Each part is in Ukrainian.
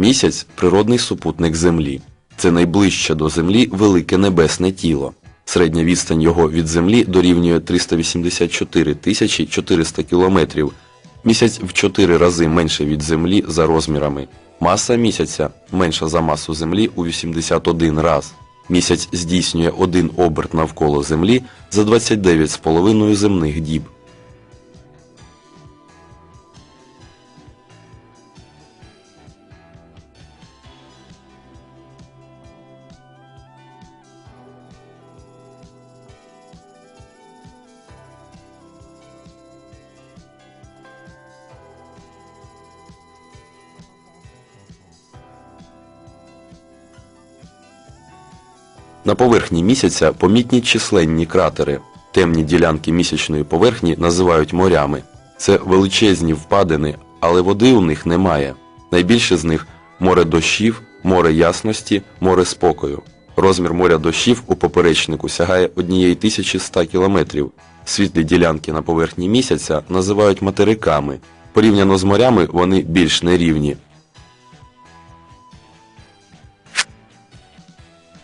Місяць природний супутник Землі. Це найближче до Землі велике небесне тіло. Середня відстань його від Землі дорівнює 384 тисячі 400 кілометрів. Місяць в 4 рази менше від Землі за розмірами. Маса місяця менша за масу Землі у 81 раз. Місяць здійснює один оберт навколо Землі за 29,5 земних діб. На поверхні місяця помітні численні кратери. Темні ділянки місячної поверхні називають морями. Це величезні впадини, але води у них немає. Найбільше з них море дощів, море ясності, море спокою. Розмір моря дощів у поперечнику сягає 1100 кілометрів. Світлі ділянки на поверхні місяця називають материками. Порівняно з морями вони більш нерівні.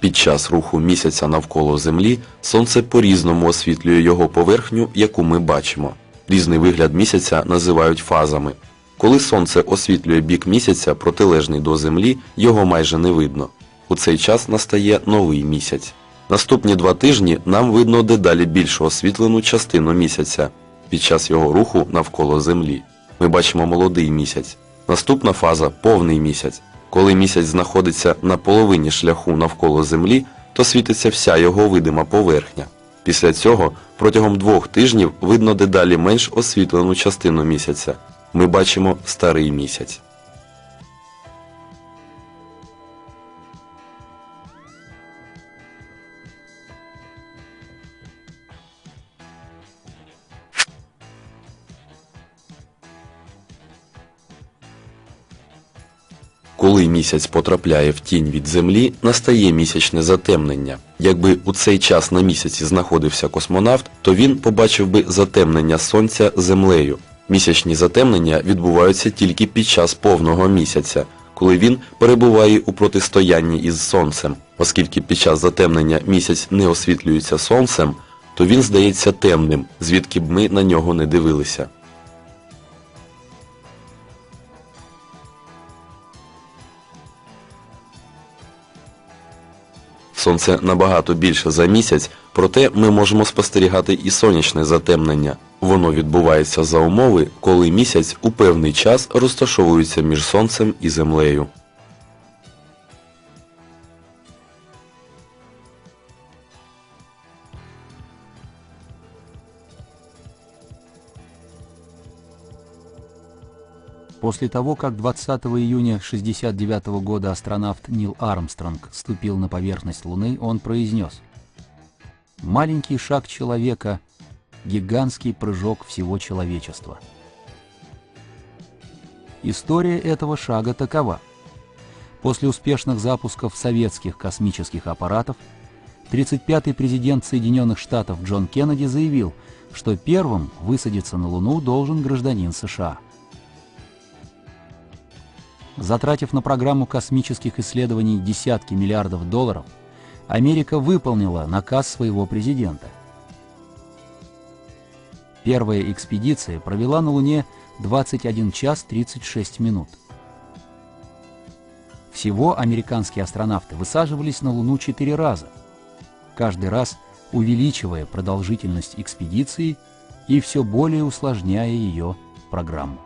Під час руху місяця навколо Землі Сонце по-різному освітлює його поверхню, яку ми бачимо. Різний вигляд місяця називають фазами. Коли Сонце освітлює бік місяця, протилежний до Землі, його майже не видно. У цей час настає новий місяць. Наступні два тижні нам видно дедалі більш освітлену частину місяця під час його руху навколо Землі. Ми бачимо молодий місяць. Наступна фаза повний місяць. Коли місяць знаходиться на половині шляху навколо Землі, то світиться вся його видима поверхня. Після цього протягом двох тижнів видно дедалі менш освітлену частину місяця. Ми бачимо старий місяць. Коли місяць потрапляє в тінь від Землі, настає місячне затемнення. Якби у цей час на місяці знаходився космонавт, то він побачив би затемнення Сонця Землею. Місячні затемнення відбуваються тільки під час повного місяця, коли він перебуває у протистоянні із Сонцем. Оскільки під час затемнення місяць не освітлюється Сонцем, то він здається темним, звідки б ми на нього не дивилися. Сонце набагато більше за місяць, проте ми можемо спостерігати і сонячне затемнення. Воно відбувається за умови, коли місяць у певний час розташовується між сонцем і землею. После того, как 20 июня 1969 года астронавт Нил Армстронг ступил на поверхность Луны, он произнес «Маленький шаг человека – гигантский прыжок всего человечества». История этого шага такова. После успешных запусков советских космических аппаратов 35-й президент Соединенных Штатов Джон Кеннеди заявил, что первым высадиться на Луну должен гражданин США – Затратив на программу космических исследований десятки миллиардов долларов, Америка выполнила наказ своего президента. Первая экспедиция провела на Луне 21 час 36 минут. Всего американские астронавты высаживались на Луну четыре раза, каждый раз увеличивая продолжительность экспедиции и все более усложняя ее программу.